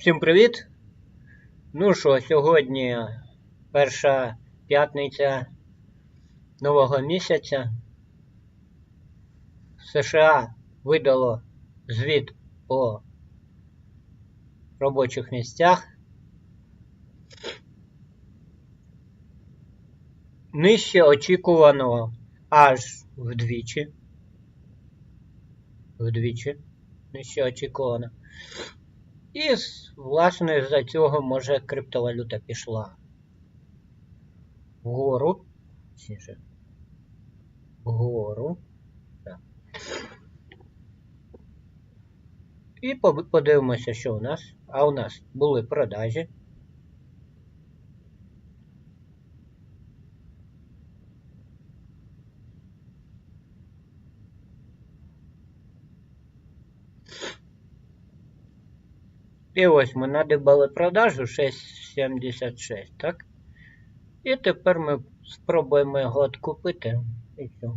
Всім привіт! Ну що, сьогодні перша п'ятниця нового місяця. США видало звіт по робочих місцях. Нижче очікуваного аж вдвічі. Вдвічі. Нижче очікувано. І, власне, за цього може криптовалюта пішла вгору. Вгору. Так. І подивимося, що у нас. А у нас були продажі. І ось ми надибали продажу 6,76, так? І тепер ми спробуємо його откупити. І все.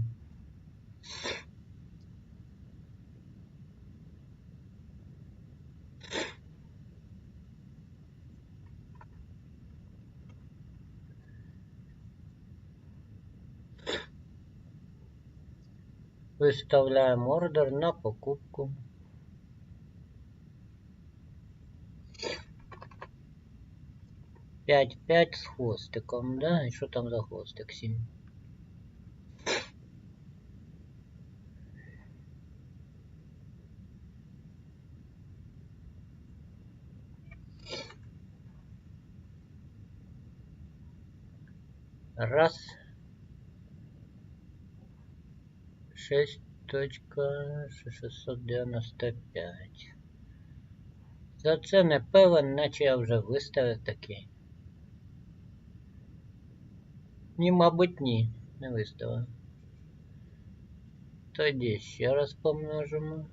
Виставляємо ордер на покупку. Пять, пять с хвостиком, да? И что там за хвостик? Сім. Раз. Шесть точка шестьсот девяносто пять. За це не певен, наче я вже виставив такий. Ні, мабуть, ні, не виставив. Тоді ще раз помножимо.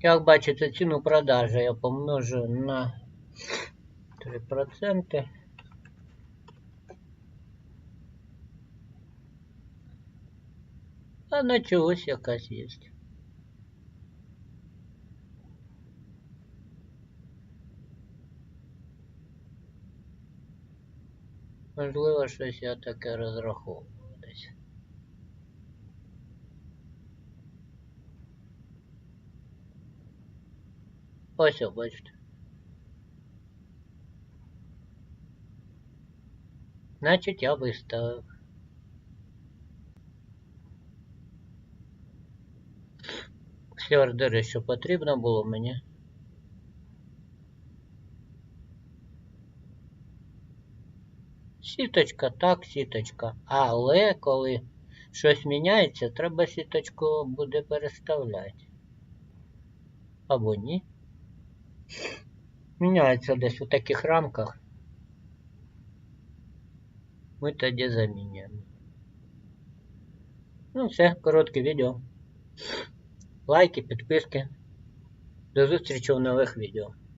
Як бачите, ціну продажі я помножу на 3%. А наче ось якась є. Можливо, щось я таке розраховував десь. Ось, бачите. Значить, я виставив. Всі ордери, що потрібно було мені. Сіточка так, сіточка. Але коли щось міняється, треба сіточку буде переставляти. Або ні. Міняється десь у таких рамках. Ми тоді замінюємо. Ну все, коротке відео. Лайки, підписки. До зустрічі в нових відео.